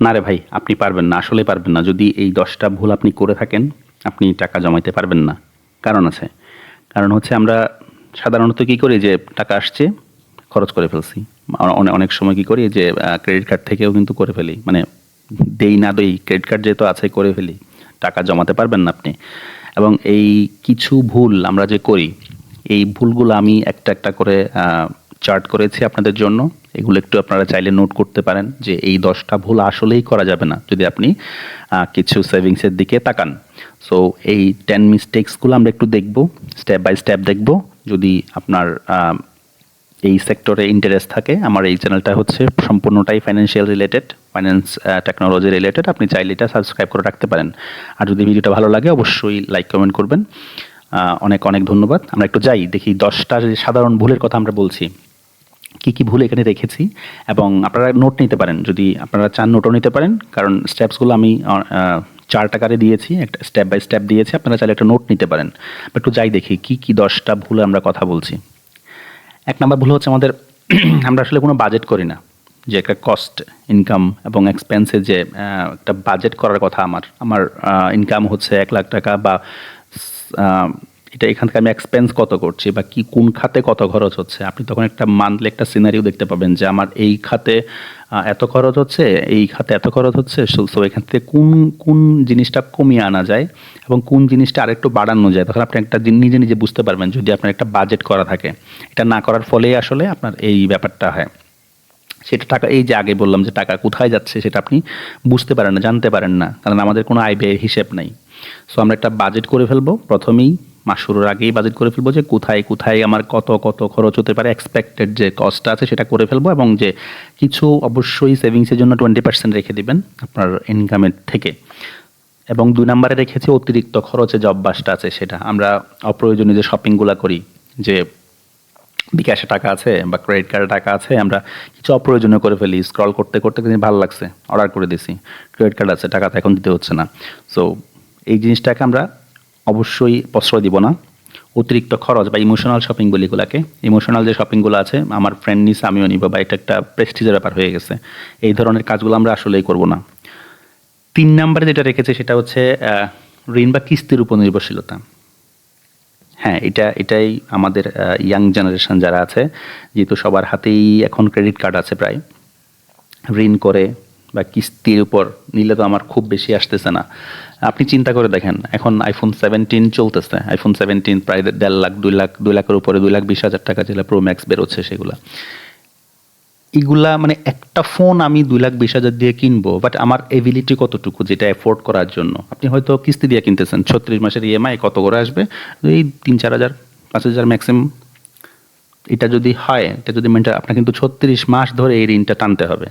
না রে ভাই, আপনি পারবেন না, আসলে পারবেন না। যদি এই দশটা ভুল আপনি করে থাকেন, আপনি টাকা জমাইতে পারবেন না। কারণ আছে। কারণ হচ্ছে আমরা সাধারণত কী করি যে, টাকা আসছে, খরচ করে ফেলছি। অনেক সময় কী করি যে ক্রেডিট কার্ড থেকেও কিন্তু করে ফেলি। মানে দেই না দেই ক্রেডিট কার্ড যেহেতু আছে, করে ফেলি। টাকা জমাতে পারবেন না আপনি। এবং এই কিছু ভুল আমরা যে করি, এই ভুলগুলো আমি একটা একটা করে চার্ট করেছি আপনাদের জন্য। এগুলো একটু আপনারা চাইলে নোট করতে পারেন যে এই দশটা ভুল আসলেই করা যাবে না যদি আপনি কিছু সেভিংসের দিকে তাকান। সো এই টেন মিস্টেক্সগুলো আমরা একটু দেখব স্টেপ বাই স্টেপ দেখব। যদি আপনার এই সেক্টরে ইন্টারেস্ট থাকে, আমার এই চ্যানেলটা হচ্ছে সম্পূর্ণটাই financial related finance technology related আপনি চাইলে এটা সাবস্ক্রাইব করে রাখতে পারেন। আর যদি ভিডিওটা ভালো লাগে, অবশ্যই লাইক কমেন্ট করবেন। অনেক অনেক ধন্যবাদ। আমরা একটু যাই, দেখি দশটা সাধারণ ভুলের কথা আমরা বলছি। কি কি ভুল এখানে রেখেছি এবং আপনারা নোট নিতে পারেন। যদি আপনারা চান নোটও নিতে পারেন, কারণ স্টেপসগুলো আমি চার্ট আকারে দিয়েছি, একটা স্টেপ বাই স্টেপ দিয়েছি, আপনারা চাইলে একটা নোট নিতে পারেন। বা একটু যাই দেখি, কি কি দশটা ভুলে আমরা কথা বলছি। এক নাম্বার ভুল হচ্ছে আমাদের, আমরা আসলে কোনো বাজেট করি না। যে একটা কস্ট ইনকাম এবং এক্সপেন্সে যে একটা বাজেট করার কথা আমার। আমার ইনকাম হচ্ছে এক লাখ টাকা বা এটা এখান থেকে আমি এক্সপেন্স কত করছি বা কি, কোন খাতে কত খরচ হচ্ছে? আপনি তখন একটা মান্থলি একটা সিনারিও দেখতে পাবেন যে আমার এই খাতে এত খরচ হচ্ছে, এই খাতে এত খরচ হচ্ছে, সো এখান থেকে কোন কোন জিনিসটা কমিয়ে আনা যায় এবং কোন জিনিসটা আরেকটু বাড়ানো যায়? তখন আপনি একটা নিজে নিজে বুঝতে পারবেন যদি আপনার একটা বাজেট করা থাকে। এটা না করার ফলেই আসলে আপনার এই ব্যাপারটা হয়। সেটা টাকা, এই যে আগে বললাম যে টাকা কোথায় যাচ্ছে সেটা আপনি বুঝতে পারেন না, জানতে পারেন না। কারণ আমাদের কোনো আয় ব্যয়ের হিসেব নাই। সো আমরা একটা বাজেট করে ফেলব প্রথমেই। মাস শুরুর আগেই বাজেট করে ফেলব যে কোথায় কোথায় আমার কত কত খরচ হতে পারে এক্সপেক্টেড যে কস্টটা আছে সেটা করে ফেলব এবং যে কিছু অবশ্যই সেভিংসের জন্য টোয়েন্টি পার্সেন্ট রেখে দিবেন আপনার ইনকামের থেকে। এবং দুই নম্বরে রেখেছি অতিরিক্ত খরচে যে অভ্যাসটা আছে সেটা। আমরা অপ্রয়োজনীয় যে শপিংগুলো করি, যে বিকাশে টাকা আছে বা ক্রেডিট কার্ডে টাকা আছে, আমরা কিছু অপ্রয়োজনীয় করে ফেলি। স্ক্রল করতে করতে কিন্তু ভালো লাগছে। অর্ডার করে দিছি ক্রেডিট কার্ড আছে, টাকা তো এখন দিতে হচ্ছে না। সো এই জিনিসটাকে আমরা অবশ্যই প্রশ্রয় দিব না। অতিরিক্ত খরচ বা ইমোশনাল শপিং বলি এগুলাকে। ইমোশনাল যে শপিংগুলো আছে, আমার ফ্রেন্ড নিস আমিও নিব বা এটা একটা প্রেস্টিজের ব্যাপার হয়ে গেছে। এই ধরনের কাজগুলো আমরা আসলেই করব না। তিন নম্বরে যেটা রেখেছে সেটা হচ্ছে ঋণ বা কিস্তির উপর নির্ভরশীলতা। হ্যাঁ এটা, এটাই আমাদের ইয়াং জেনারেশন যারা আছে, যেহেতু সবার হাতেই এখন ক্রেডিট কার্ড আছে প্রায়। ঋণ করে বা কিস্তির উপর নিলে তো আমার খুব বেশি আসতেছে না। আপনি চিন্তা করে দেখেন, এখন আইফোন সেভেন্টিন চলতেছে। আইফোন সেভেন্টিন প্রায় দেড় লাখ, দুই লাখ, দুই লাখের উপরে, দুই লাখ বিশ হাজার টাকা যেগুলো প্রো ম্যাক্স বেরোচ্ছে সেগুলা। এগুলা মানে একটা ফোন আমি দুই লাখ বিশ হাজার দিয়ে কিনবো বাট আমার এবিলিটি কতটুকু যেটা এফোর্ড করার জন্য? আপনি হয়তো কিস্তি দিয়ে কিনতেছেন, ছত্রিশ মাসের ইএমআই কত করে আসবে? এই তিন চার হাজার, পাঁচ হাজার ম্যাক্সিমাম এটা যদি হয়, এটা যদি মেনটেন আপনার কিন্তু ছত্রিশ মাস ধরে এই ঋণটা টানতে হবে।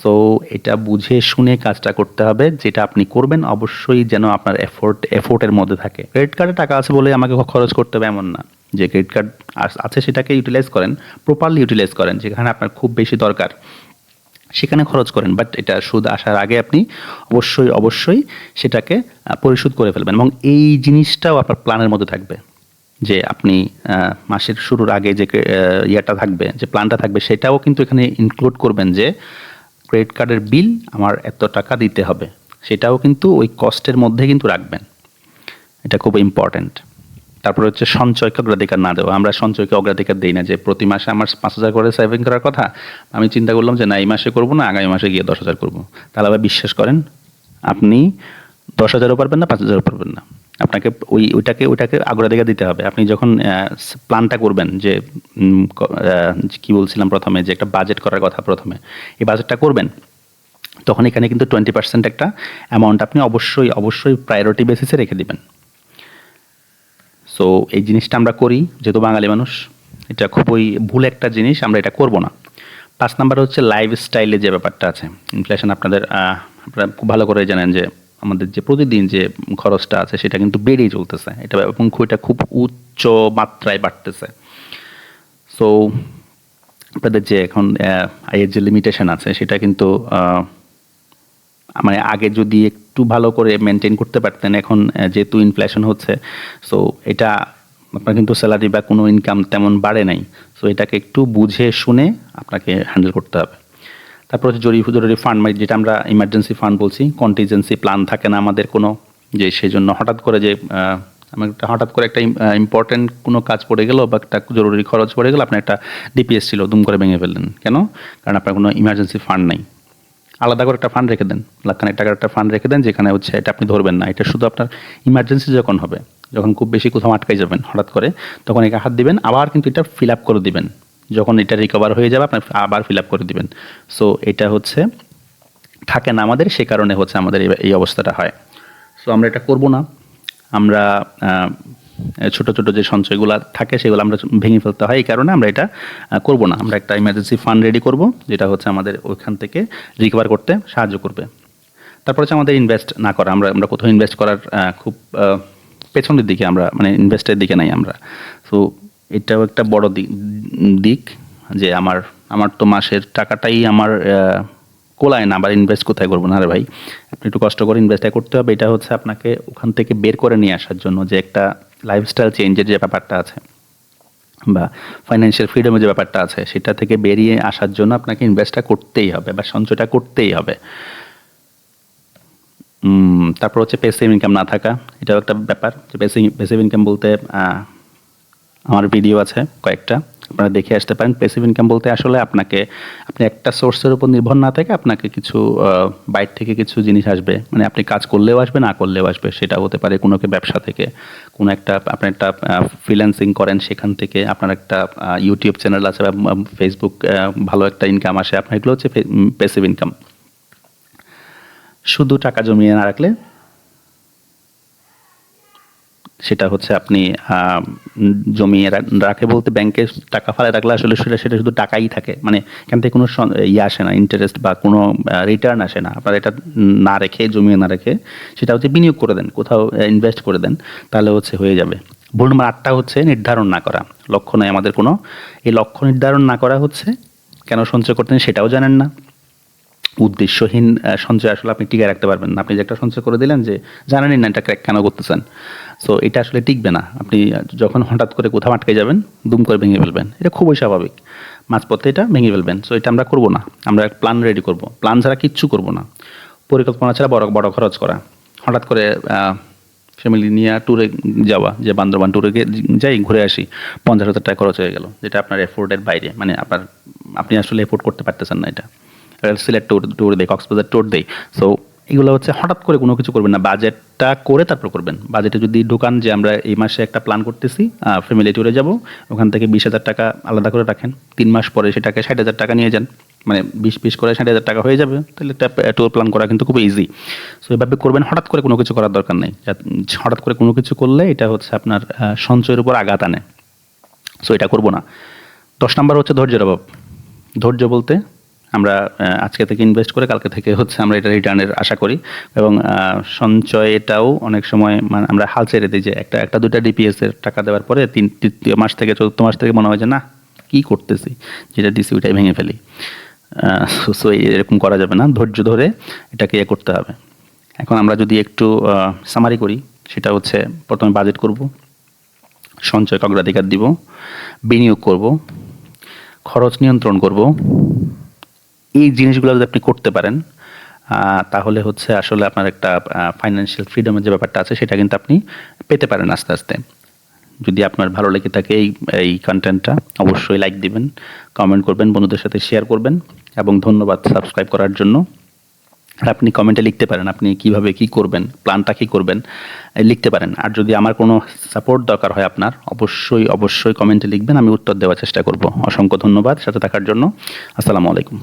সো এটা বুঝে শুনে কাজটা করতে হবে, যেটা আপনি করবেন অবশ্যই যেন আপনার এফোর্ট এফোর্টের মধ্যে থাকে। ক্রেডিট কার্ডে টাকা আছে বলে আমাকে খরচ করতে হবে এমন না। যে ক্রেডিট কার্ড আছে সেটাকে ইউটিলাইজ করেন প্রপারলি ইউটিলাইজ করেন, যেখানে আপনার খুব বেশি দরকার, সেখানে খরচ করেন। বাট এটা সুদ আসার আগে আপনি অবশ্যই অবশ্যই সেটাকে পরিশোধ করে ফেলবেন এবং এই জিনিসটাও আপনার প্ল্যানের মধ্যে থাকবে। যে আপনি মাসের শুরুর আগে যে ইয়েটা থাকবে, যে প্ল্যানটা থাকবে, সেটাও কিন্তু এখানে ইনক্লুড করবেন যে ক্রেডিট কার্ডের বিল আমার এত টাকা দিতে হবে। সেটাও কিন্তু ওই কস্টের মধ্যে কিন্তু রাখবেন। এটা খুব ইম্পর্ট্যান্ট তারপরে হচ্ছে সঞ্চয়কে অগ্রাধিকার না দেওয়া। আমরা সঞ্চয়কে অগ্রাধিকার দিই না যে, প্রতি মাসে আমার পাঁচ হাজার করে সেভিং করার কথা, আমি চিন্তা করলাম যে, না, এই মাসে করব না, আগামী মাসে গিয়ে দশ হাজার করব। তাহলে আবার বিশ্বাস করেন, আপনি দশ হাজারও পারবেন না, পাঁচ হাজারও পারবেন না। আপনাকে ওই, ওইটাকে ওইটাকে অগ্রাধিকার দিতে হবে। আপনি যখন প্ল্যানটা করবেন যে কি বলছিলাম প্রথমে, যে একটা বাজেট করার কথা প্রথমে, এই বাজেটটা করবেন, তখন এখানে কিন্তু টোয়েন্টি পার্সেন্ট একটা অ্যামাউন্ট আপনি অবশ্যই অবশ্যই প্রায়োরিটি বেসিসে রেখে দিবেন। সো এই জিনিসটা আমরা করি, যেহেতু বাঙালি মানুষ, এটা খুবই ভুল একটা জিনিস, আমরা এটা করব না। পাঁচ নাম্বার হচ্ছে লাইফ স্টাইলে যে ব্যাপারটা আছে ইনফ্লেশন আপনাদের আপনারা খুব ভালো করে জানেন যে আমাদের যে প্রতিদিন যে খরচটা আছে সেটা কিন্তু বেড়েই চলতেছে। এটা এবং এটা খুব উচ্চ মাত্রায় বাড়তেছে। সো আপনাদের যে এখন আয়ের যে লিমিটেশন আছে সেটা কিন্তু মানে আগে যদি একটু ভালো করে মেনটেন করতে পারতেন, এখন যেহেতু ইনফ্লেশন হচ্ছে সো এটা আপনার কিন্তু স্যালারি বা কোনো ইনকাম তেমন বাড়ে নাই। সো এটাকে একটু বুঝে শুনে আপনাকে হ্যান্ডেল করতে হবে। তারপর হচ্ছে জরুরি জরুরি ফান্ড মানে যেটা আমরা ইমার্জেন্সি ফান্ড বলছি কন্টিজেন্সি প্ল্যান থাকে না আমাদের কোনো, যে সেই জন্য হঠাৎ করে যে আমার একটা হঠাৎ করে একটা ইম্পর্টেন্ট কোনো কাজ পড়ে গেলো বা একটা জরুরি খরচ পড়ে গেলো আপনার একটা ডিপিএস ছিল, দুম করে ভেঙে ফেললেন। কেন? কারণ আপনার কোনো ইমার্জেন্সি ফান্ড নাই। আলাদা করে একটা ফান্ড রেখে দেন। লাখখানেক টাকার একটা ফান্ড রেখে দেন, যেখানে হচ্ছে এটা আপনি ধরবেন না। এটা শুধু আপনার ইমার্জেন্সি যখন হবে, যখন খুব বেশি কোথাও আটকাই যাবেন হঠাৎ করে, তখন একে হাত দিবেন, আবার কিন্তু এটা ফিল আপ করে দিবেন। যখন এটা রিকভার হয়ে যাবে, আপনি আবার ফিল আপ করে দিবেন। সো এটা হচ্ছে, থাকে না আমাদের, সে কারণে হচ্ছে আমাদের এই- অবস্থাটা হয়। সো আমরা এটা করব না। আমরা ছোট ছোট যে সঞ্চয়গুলো থাকে, সেগুলো আমরা ভেঙে ফেলতে হয়। এই কারণে আমরা এটা করব না। আমরা একটা ইমার্জেন্সি ফান্ড রেডি করব, যেটা হচ্ছে আমাদের ওইখান থেকে রিকভার করতে সাহায্য করবে। তারপর হচ্ছে আমাদের ইনভেস্ট না করা। আমরা আমরা কোথাও ইনভেস্ট করার খুব পেছনের দিকে আমরা মানে ইনভেস্টের দিকে নাই আমরা। তো এটাও একটা বড় দিক দিক যে আমার আমার তো মাসের টাকাটাই আমার কোলায় না, আবার ইনভেস্ট কোথায় করব? না রে ভাই, আপনি একটু কষ্ট করে ইনভেস্টটা করতে হবে। এটা হচ্ছে আপনাকে ওখান থেকে বের করে নিয়ে আসার জন্য যে একটা লাইফস্টাইল চেঞ্জের যে ব্যাপারটা আছে বা ফাইন্যান্সিয়াল ফ্রিডমের যে ব্যাপারটা আছে, সেটা থেকে বেরিয়ে আসার জন্য আপনাকে ইনভেস্টটা করতেই হবে বা সঞ্চয়টা করতেই হবে। তারপর হচ্ছে পেসিভ ইনকাম না থাকা, এটাও একটা ব্যাপার। যে পেসিভ পেসিভ ইনকাম বলতে আমার ভিডিও আছে কয়েকটা, আপনারা দেখে আসতে পারেন। পেসিভ ইনকাম বলতে আসলে আপনাকে, আপনি একটা সোর্সের উপর নির্ভর না থেকে আপনাকে কিছু বাইরে থেকে কিছু জিনিস আসবে। মানে আপনি কাজ করলেও আসবে, না করলেও আসবে, সেটা হতে পারে কোনো ব্যবসা থেকে। কোনো একটা, আপনি একটা ফ্রিল্যান্সিং করেন সেখান থেকে, আপনার একটা ইউটিউব চ্যানেল আছে বা ফেসবুক ভালো একটা ইনকাম আসে, আপনার এগুলো হচ্ছে পেসিভ ইনকাম শুধু টাকা জমিয়ে না রাখলে সেটা হচ্ছে আপনি জমিয়ে রাখে বলতে ব্যাংকে টাকা ফেলে রাখলে আসলে সেটা সেটা শুধু টাকাই থাকে। মানে এখান থেকে কোনো ইয়ে আসে না ইন্টারেস্ট বা কোনো রিটার্ন আসে না। আপনার এটা না রেখে, জমিয়ে না রেখে সেটা হচ্ছে বিনিয়োগ করে দেন, কোথাও ইনভেস্ট করে দেন, তাহলে হচ্ছে হয়ে যাবে। ভুল নম্বর আটটা হচ্ছে নির্ধারণ না করা। লক্ষ্য নয় আমাদের কোনো। এই লক্ষ্য নির্ধারণ না করা হচ্ছে, কেন সঞ্চয় করতেন সেটাও জানেন না। উদ্দেশ্যহীন সঞ্চয় আসলে আপনি টিকে রাখতে পারবেন না। আপনি যে একটা সঞ্চয় করে দিলেন যে জানেনই না এটা ক্র্যাক কেন করতেছেন। সো এটা আসলে টিকবে না। আপনি যখন হঠাৎ করে কোথাও আটকে যাবেন, দুম করে ভেঙে ফেলবেন। এটা খুবই স্বাভাবিক। মাঝপথে এটা ভেঙে ফেলবেন। সো এটা আমরা করব না। আমরা প্ল্যান রেডি করব। প্ল্যান ছাড়া কিচ্ছু করব না। পরিকল্পনা ছাড়া বড় বড় খরচ করা। হঠাৎ করে ফ্যামিলি নিয়ে ট্যুরে যাওয়া, যে বান্দরবান ট্যুরে যাই, ঘুরে আসি। পঞ্চাশ হাজার টাকা খরচ হয়ে গেল। যেটা আপনার এফোর্ডের বাইরে। মানে আপনার, আপনি আসলে এফোর্ড করতে পারতেছেন না এটা। সিলেট ট্যুর ট্যুর দেয় কক্সবাজার ট্যুর দেয় সো এগুলো হচ্ছে হঠাৎ করে কোনো কিছু করবেন না। বাজেটটা করে তারপর করবেন। বাজেটে যদি ঢোকান যে আমরা এই মাসে একটা প্ল্যান করতেছি ফ্যামিলি ট্যুরে যাব, ওখান থেকে বিশ হাজার টাকা আলাদা করে রাখেন। তিন মাস পরে সেটাকে ষাট হাজার টাকা নিয়ে যান। মানে বিশ বিশ করে ষাট হাজার টাকা হয়ে যাবে। তাহলে একটা ট্যুর প্ল্যান করা কিন্তু খুব ইজি সো এভাবে করবেন, হঠাৎ করে কোনো কিছু করার দরকার নেই। হঠাৎ করে কোনো কিছু করলে এটা হচ্ছে আপনার সঞ্চয়ের উপর আঘাত আনে। সো এটা করব না। দশ নম্বর হচ্ছে ধৈর্যের অভাব। ধৈর্য বলতে আমরা আজকে থেকে ইনভেস্ট করে কালকে থেকে হচ্ছে আমরা এটা রিটার্নের আশা করি। এবং সঞ্চয়টাও অনেক সময় মানে আমরা হাল ছেড়ে দিই যে একটা একটা দুটা ডিপিএস এর টাকা দেওয়ার পরে তিন তৃতীয় মাস থেকে চতুর্থ মাস থেকে মনে হয় যে না, কী করতেছি? যেটা দিছি ওইটাই ভেঙে ফেলি। সো এরকম করা যাবে না। ধৈর্য ধরে এটাকে ইয়ে করতে হবে। এখন আমরা যদি একটু সামারি করি, সেটা হচ্ছে প্রথমে বাজেট করব সঞ্চয়কে অগ্রাধিকার দিব, বিনিয়োগ করব, খরচ নিয়ন্ত্রণ করব এই জিনিসগুলো যদি আপনি করতে পারেন তাহলে হচ্ছে আসলে আপনার একটা ফাইন্যান্সিয়াল ফ্রিডমের যে ব্যাপারটা আছে, সেটা কিন্তু আপনি পেতে পারেন আস্তে আস্তে। যদি আপনার ভালো লেগে থাকে এই এই কন্টেন্টটা অবশ্যই লাইক দিবেন কমেন্ট করবেন, বন্ধুদের সাথে শেয়ার করবেন, এবং ধন্যবাদ সাবস্ক্রাইব করার জন্য। আর আপনি কমেন্টে লিখতে পারেন আপনি কীভাবে কি করবেন প্ল্যানটা কী করবেন লিখতে পারেন। আর যদি আমার কোনো সাপোর্ট দরকার হয় আপনার, অবশ্যই অবশ্যই কমেন্টে লিখবেন, আমি উত্তর দেওয়ার চেষ্টা করব। অসংখ্য ধন্যবাদ সাথে থাকার জন্য। আসসালামু আলাইকুম।